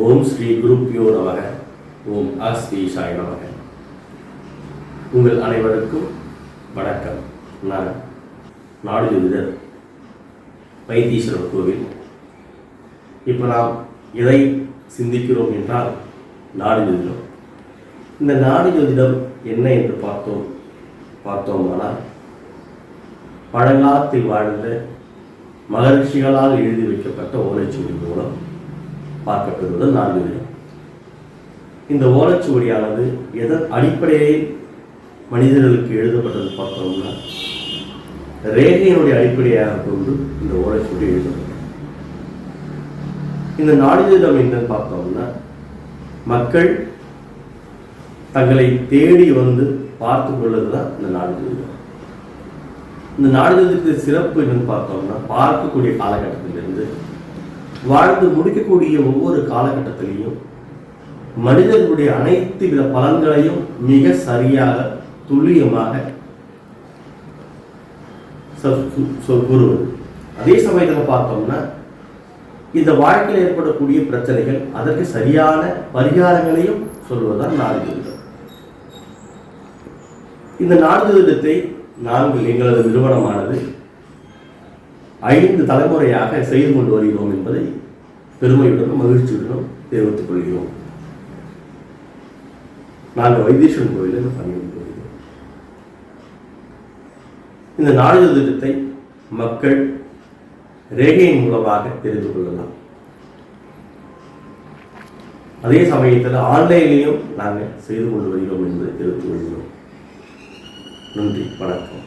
ஓம் ஸ்ரீ குருப்பியோ நமக ஓம் அஸ்ரீ சாய் நமக. உங்கள் அனைவருக்கும் வணக்கம். நான் நாடு ஜோதிடர் வைத்தீஸ்வரர் கோவில். இப்போ நாம் எதை சிந்திக்கிறோம் என்றால் நாடு ஜோதிடம். இந்த நாடு ஜோதிடம் என்ன என்று பார்த்தோம் பார்த்தோமானால் பழங்காலத்தில் வாழ்ந்த மகர்ஷிகளால் எழுதி வைக்கப்பட்ட ஓலைச்சுவடி மூலம் பார்க்கப்படுவது நாடு விதம் இந்த ஓலைச்சுவடியானது எதன் அடிப்படையில் மனிதர்களுக்கு எழுதப்பட்டது பார்த்தோம்னா ரேகையினுடைய அடிப்படையாக கொண்டு இந்த ஓலைச்சுவடி எழுதப்பட்டது. இந்த நாளிதழம் என்னன்னு பார்த்தோம்னா மக்கள் தங்களை தேடி வந்து பார்த்து கொள்வது தான் இந்த நாளிதழம் இந்த நாடுஜோதிடத்துக்கு சிறப்பு என்னன்னு பார்த்தோம்னா பார்க்கக்கூடிய காலகட்டத்திலிருந்து வாழ்ந்து முடிக்கக்கூடிய ஒவ்வொரு காலகட்டத்திலையும் மனிதர்களுடைய அனைத்து வித பலன்களையும் மிக சரியாக துல்லியமாக சொல் கூறுவது. அதே சமயத்தில் பார்த்தோம்னா இந்த வாழ்க்கையில் ஏற்படக்கூடிய பிரச்சனைகள் அதற்கு சரியான பரிகாரங்களையும் சொல்வதுதான் நாடுஜோதிடம் இந்த நாடுஜோதிடத்தை நாங்கள் எங்களது நிறுவனமானது ஐந்து தலைமுறையாக செய்து கொண்டு வருகிறோம் என்பதை பெருமையுடனும் மகிழ்ச்சியுடனும் தெரிவித்துக் கொள்கிறோம். நாங்கள் வைத்தீஸ்வரன் கோயிலில் பணிபுரிந்து வருகிறோம் இந்த நாளிதழ் திட்டத்தை மக்கள் ரேகையின் மூலமாக தெரிந்து கொள்ளலாம். அதே சமயத்தில் ஆன்லைன்லையும் நாங்கள் செய்து கொண்டு வருகிறோம் என்பதை தெரிவித்துக் கொள்கிறோம். நன்றி வணக்கம்.